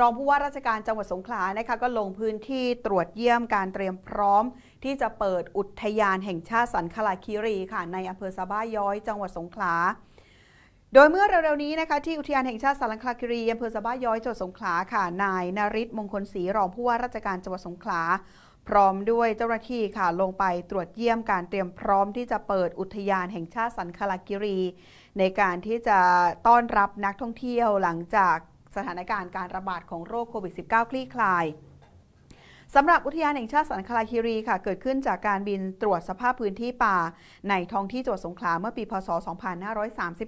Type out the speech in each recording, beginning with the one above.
รองผู้ว่าราชการจังหวัดสงขลานะคะก็ลงพื้นที่ตรวจเยี่ยมการเตรียมพร้อม ที่จะเปิดอุทยานแห่งชาติสันคลาคีรีค่ะในอำเภอสะบ้าย้อยจังหวัดสงขลาโดยเมื่อเร็วๆนี้นะคะที่อุทยานแห่งชาติสันคลาคีรีอำเภอสะบ้าย้อยจังหวัดสงขลาค่ะนายนาริศมงคลศรีรองผู้ว่าราชการจังหวัดสงขลา พร้อมด้วยเจ้าหน้าที่ค่ะลงไปตรวจเยี่ยมการเตรียมพร้อมที่จะเปิดอุทยานแห่งชาติสันคลากิรี ในการที่จะต้อนรับนักท่องเที่ยวหลังจาก สถานการณ์การระบาดของโรคโควิด -19 คลี่คลาย สำหรับอุทยานแห่งชาติสันคลาคีรีค่ะ เกิดขึ้นจากการบินตรวจสภาพพื้นที่ป่า ในท้องที่จังหวัดสงขลาเมื่อปีพศ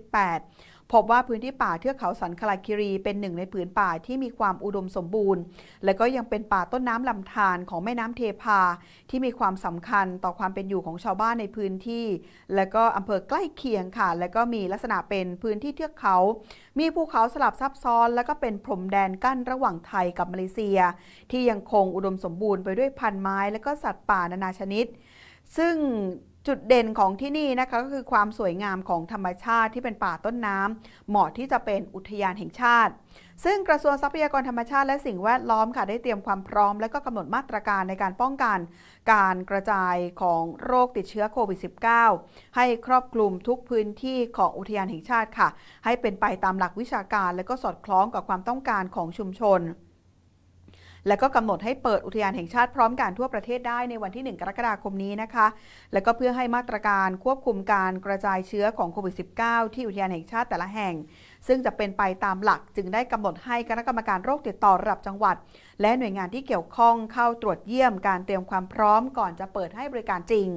2538 พบว่าพื้นที่ป่าเทือกเขาสันคลาคิรีเป็นหนึ่งในผืนป่าที่มีความอุดมสมบูรณ์ และก็ยังเป็นป่าต้นน้ำลำธารของแม่น้ำเทพา ที่มีความสำคัญต่อความเป็นอยู่ของชาวบ้านในพื้นที่ และก็อำเภอใกล้เคียงค่ะ และก็มีลักษณะเป็นพื้นที่เทือกเขา มีภูเขาสลับซับซ้อน และก็เป็นพรมแดนกั้นระหว่างไทยกับมาเลเซีย ที่ยังคงอุดมสมบูรณ์ไปด้วยพันไม้และก็สัตว์ป่านานาชนิด ซึ่งจุดเด่นของที่นี่นะคะก็คือความสวยงามของธรรมชาติที่เป็นป่าต้นน้ำเหมาะที่จะเป็นอุทยานแห่งชาติ ซึ่งกระทรวงทรัพยากรธรรมชาติและสิ่งแวดล้อมค่ะได้เตรียมความพร้อม และก็กำหนดมาตรการในการป้องกันการกระจายของโรคติดเชื้อโควิด -19 ให้ครอบคลุมทุกพื้นที่ของอุทยานแห่งชาติค่ะ ให้เป็นไปตามหลักวิชาการ และก็สอดคล้องกับความต้องการของชุมชน และก็กำหนดให้เปิดอุทยานแห่งชาติพร้อมกันทั่วประเทศได้ในวันที่ 1 กรกฎาคมนี้นะคะ และก็เพื่อให้มาตรการควบคุมการกระจายเชื้อของโควิด -19 ที่อุทยานแห่งชาติแต่ละแห่ง ซึ่งจะเป็นไปตามหลักจึงได้กำหนดให้คณะกรรมการโรคติดต่อระดับจังหวัด และหน่วยงานที่เกี่ยวข้องเข้าตรวจเยี่ยมการเตรียมความพร้อมก่อนจะเปิดให้บริการจริง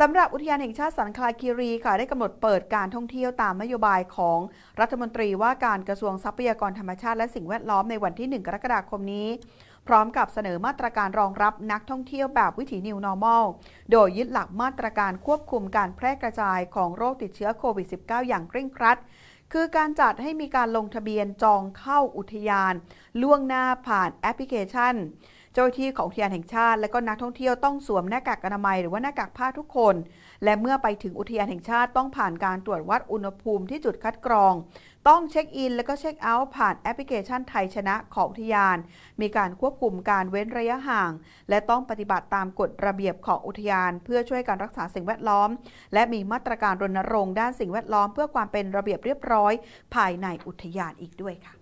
สำหรับอุทยานแห่งชาติสันคลาคีรีค่ะได้กำหนดเปิดการท่องเที่ยวตามนโยบายของรัฐมนตรีว่าการกระทรวงทรัพยากรธรรมชาติและสิ่งแวดล้อมในวันที่ 1 กรกฎาคมนี้ พร้อมกับเสนอมาตรการรองรับนักท่องเที่ยวแบบวิถี New Normal โดยยึดหลักมาตรการควบคุมการแพร่กระจายของโรคติดเชื้อโควิด -19 อย่างเคร่งครัดคือการจัดให้มีการลงทะเบียนจองเข้าอุทยาน ล่วงหน้าผ่านแอปพลิเคชัน เจ้าหน้าที่ของอุทยานแห่งชาติ และก็นักท่องเที่ยวต้องสวมหน้ากากอนามัยหรือว่าหน้ากากผ้าทุกคน และเมื่อไปถึงอุทยานแห่งชาติต้องผ่านการตรวจวัดอุณหภูมิที่จุดคัดกรอง ต้องเช็คอิน และก็เช็คเอาท์ผ่านแอปพลิเคชันไทยชนะของอุทยาน มีการควบคุมการเว้นระยะห่าง และต้องปฏิบัติตามกฎระเบียบของอุทยาน เพื่อช่วยการรักษาสิ่งแวดล้อม และมีมาตรการรณรงค์ด้านสิ่งแวดล้อม เพื่อความเป็นระเบียบเรียบร้อย ภายในอุทยานอีกด้วยค่ะ